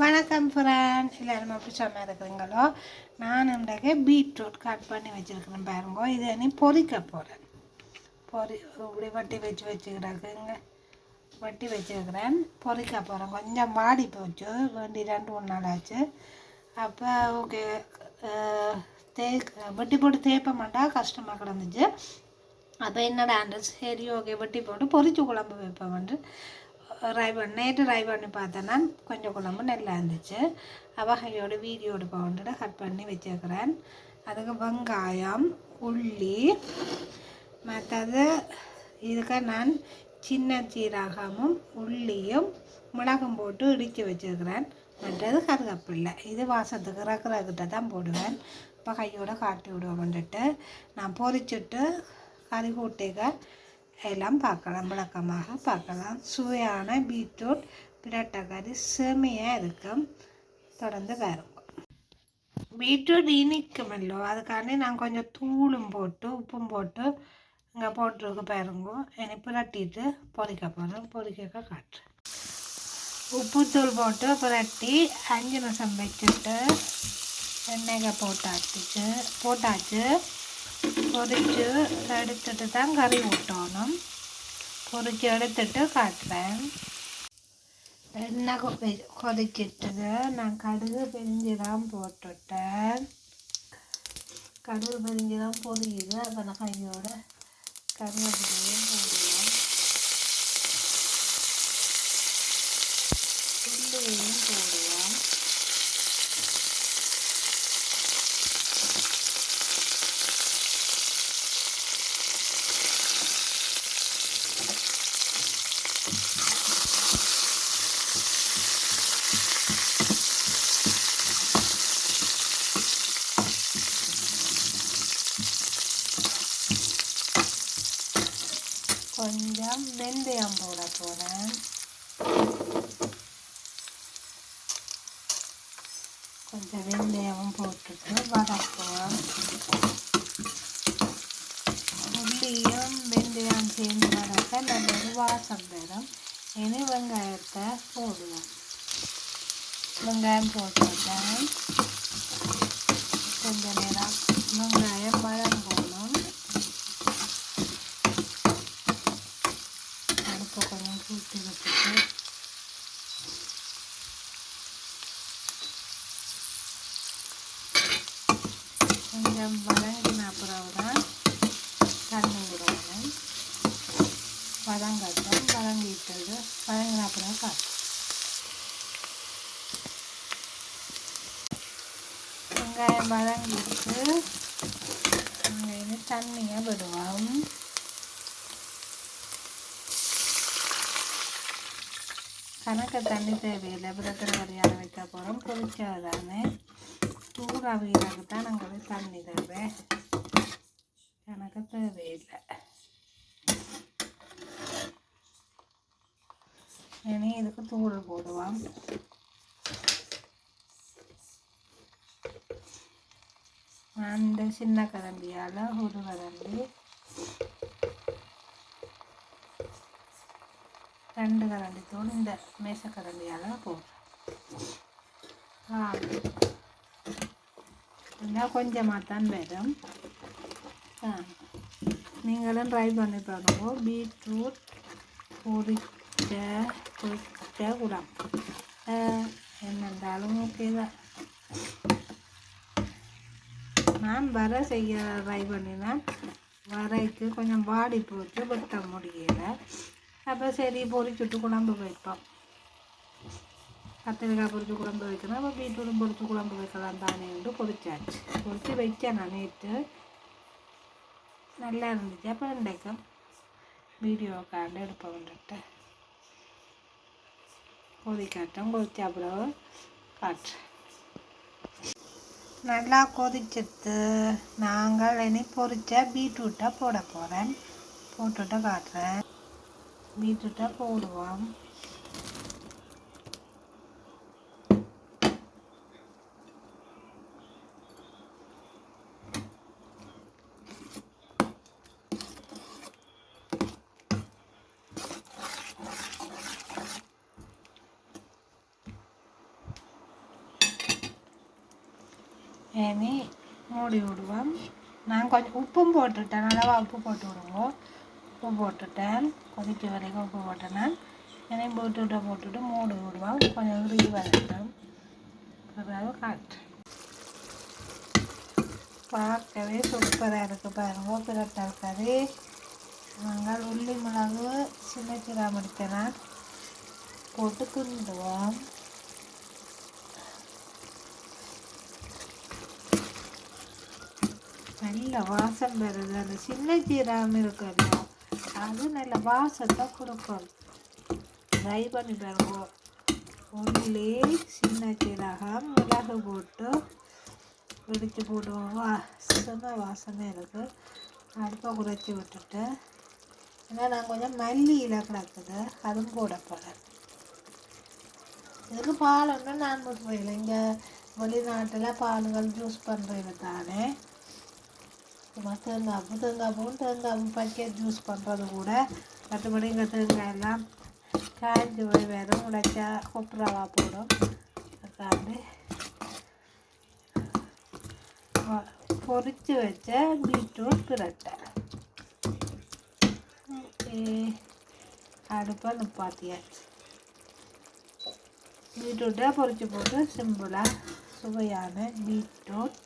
வணக்கம் ஃப்ரெண்ட் எல்லாரும் எப்படி சொன்னா இருக்கிறீங்களோ? நான் இன்றைக்கு பீட்ரூட் கட் பண்ணி வச்சுருக்கிறேன் பாருங்க. இது நீ பொறிக்க போகிறேன் பொரி இப்படி வட்டி வச்சு வச்சுக்கிறாங்க வட்டி வச்சுருக்கிறேன். பொறிக்க போகிறேன் கொஞ்சம் வாடி போச்சு. வண்டி ரெண்டு மூணு நாள் ஆச்சு. அப்போ ஓகே தே வெட்டி போட்டு தேய்ப்ப மாட்டா. கஷ்டமாக கிடந்துச்சு. அப்போ என்னடா சரி ஓகே வெட்டி போட்டு பொரிச்சு குழம்பு வைப்பேன் ரை பண்ண நேற்று ரை பண்ணி பார்த்தேன்னா கொஞ்சம் குழம்பு நல்லா இருந்துச்சு. அவகையோட வீடியோடு எடுப்பவன்ட்டு கட் பண்ணி வச்சுருக்கிறேன். அதுக்கு வெங்காயம் உள்ளி மற்றது இதுக்கு நான் சின்ன சீரகமும் உள்ளியும் மிளகும் போட்டு இடித்து வச்சுருக்கிறேன். மற்றது கருகப்பில்லை. இது வாசத்துக்கு ரக்கிறக்கிட்ட தான் போடுவேன். இப்போ கையோடு காட்டி விடுவோம்ன்ட்டு நான் பொறிச்சுட்டு கறி கூட்டிக்க எல்லாம் பார்க்கலாம் விளக்கமாக பார்க்கலாம் சுவையான பீட்ரூட் பிரட்டக்கறி செமையாக இருக்கும் தொடர்ந்து பாருங்க பீட்ரூட் இனிக்குமல்லோ அதுக்காண்டி நான் கொஞ்சம் தூளும் போட்டு உப்பும் போட்டு இங்கே போட்டிருக்கு பாருங்க என்னை புரட்டிட்டு பொரிக்க போகிறேன் பொறிக்க காட்டுறேன் உப்புத்தூள் போட்டு புரட்டி அஞ்சு நிமிஷம் வச்சுட்டு எண்ணெய்க்கு போட்டாச்சு போட்டாச்சு பொறிச்சு எடுத்துட்டு தான் கறி ஊட்டணும் பொறிச்சு எடுத்துட்டு காட்டுறேன் எண்ணெய் கொ- கொதிச்சிட்டுது நான் கடுகு பெரிஞ்சிடம் போட்டுட்டேன் கடுகு பிரிஞ்சு பொரியுது அப்போ நான் கையோட கருவேப்பிலை போடுவோம் உள்ளியையும் போடுவோம் கொஞ்சம் வெந்தயம் போட போகிறேன் கொஞ்சம் வெந்தயமும் போட்டுட்டு வதக்குவோம். உள்ளியும் வெந்தயம் சேர்ந்து வதக்க நல்ல ஒரு வாசம் வரும். இனி வெங்காயத்தை போடுவோம். வெங்காயம் போட்டுட்டேன் கொஞ்ச நேரம் வெங்காயம் வதங்கணும் அடுப்பை கொஞ்சம் கூட்டி வச்சுட்டு கொஞ்சம் வதங்கின பிறகு தான் தண்ணி விடணும் வதங்கட்டும் வதங்கிட்டது வதங்கின பிறகு காட்டு வெங்காயம் வதங்கிட்டு வெங்காயம் தண்ணியை விடுவோம் கணக்கு தண்ணி தேவையில்லை. பிரத்தனை வரையாக வைக்க போகிறோம் பொரிச்சாதானே தூர தான் நாங்கள் தண்ணி தேவை கணக்கு தேவையில்லை. இனி இதுக்கு தூள் போடுவோம். அந்த சின்ன கதம்பியால் ஒரு கதம்பி ரெண்டு கரண்டி தூள் இந்த மேசக்கரண்டியால் போடுறேன் ஆ கொஞ்சமாக தான் வரும் ஆ நீங்களும் ட்ரை பண்ணி பாருங்க பீட்ரூட் பொரிச்ச பொரிச்ச குடம் என்னென்றாலும் ஓகே தான் நான் வர செய்ய ட்ரை பண்ணினேன் வரைக்கு கொஞ்சம் வாடி போட்டு வெட்ட முடியலை அப்போ சரி பொரிச்சுட்டு குழம்பு வைப்போம் கத்திரிக்காய் பொறிச்சு குழம்பு வைக்கணும் அப்போ பீட்ரூட்டும் பொறிச்சு குழம்பு வைக்கலாம் தானேன்ட்டு பொரிச்சாச்சு பொறிச்சு வைச்சேன் நான் நேற்று நல்லா இருந்துச்சு அப்போ இன்றைக்கும் வீடியோ காண்டு எடுப்ப வந்துட்டு கொதிக்காட்டும் கொதிச்ச அப்புறம் காட்டுறேன் நல்லா கொதிச்சிட்டு நாங்கள் இனி பொரிச்ச பீட்ரூட்டை போட போகிறேன் போட்டுட்டு காட்டுறேன் பீட்ரூட்டாக போடுவோம் மூடி விடுவோம். நான் கொஞ்சம் உப்பும் போட்டுவிட்டேன் நல்லா உப்பு போட்டு விடுவோம். உப்பு போட்டுட்டேன். கொதிக்க வரைக்கும் உப்பு போட்டேன் நான் இனி போட்டுவிட்ட போட்டுட்டு மூடு விடுவோம் கொஞ்சம் உருகி வரட்டும். பிறகு காட்டு பார்க்கவே சூப்பராக இருக்குது பாருங்க. பிரட்டல் கறி நாங்கள் உள்ளி மிளகு சின்ன சீராக முடிக்கிறேன் போட்டு கிண்டுவோம். நல்ல வாசம் வருது. அந்த சின்ன சீரகம் இருக்குல்ல. அது நல்ல வாசத்தை கொடுக்கும். ட்ரை பண்ணி பாருங்க. உள்ளி சின்ன சீரகம் மிளகு போட்டு பிடிச்சி போடுவோம். சும வாசனை இருக்குது அடுப்பை குறைச்சி விட்டுட்டு ஏன்னா நான் கொஞ்சம் மல்லியில் கிடக்குது அதுவும் போட போகிறேன் இதுக்கு பால் ஒன்றும் நான் முறையில் இங்கே வெளிநாட்டில் பாலுகள் ஜூஸ் பண்ணுறது தானே. சும்மா தேங்காய் பூ தேங்காய் பூவும் தேங்காய் பூ பக்கெட் ஜூஸ் பண்ணுறது கூட மற்றபடி இங்கே தேங்காய் எல்லாம் காய்ஞ்சி போய் வேறும் உடைச்சா கொப்புரவா போடும். உட்காந்து பொறிச்சு வச்ச பீட்ரூட் பிரட்டை. அடுப்பை நிப்பாத்தியாச்சு பீட்ரூட்டை பொறிச்சு போட்டு சிம்பிளாக சுவையான பீட்ரூட்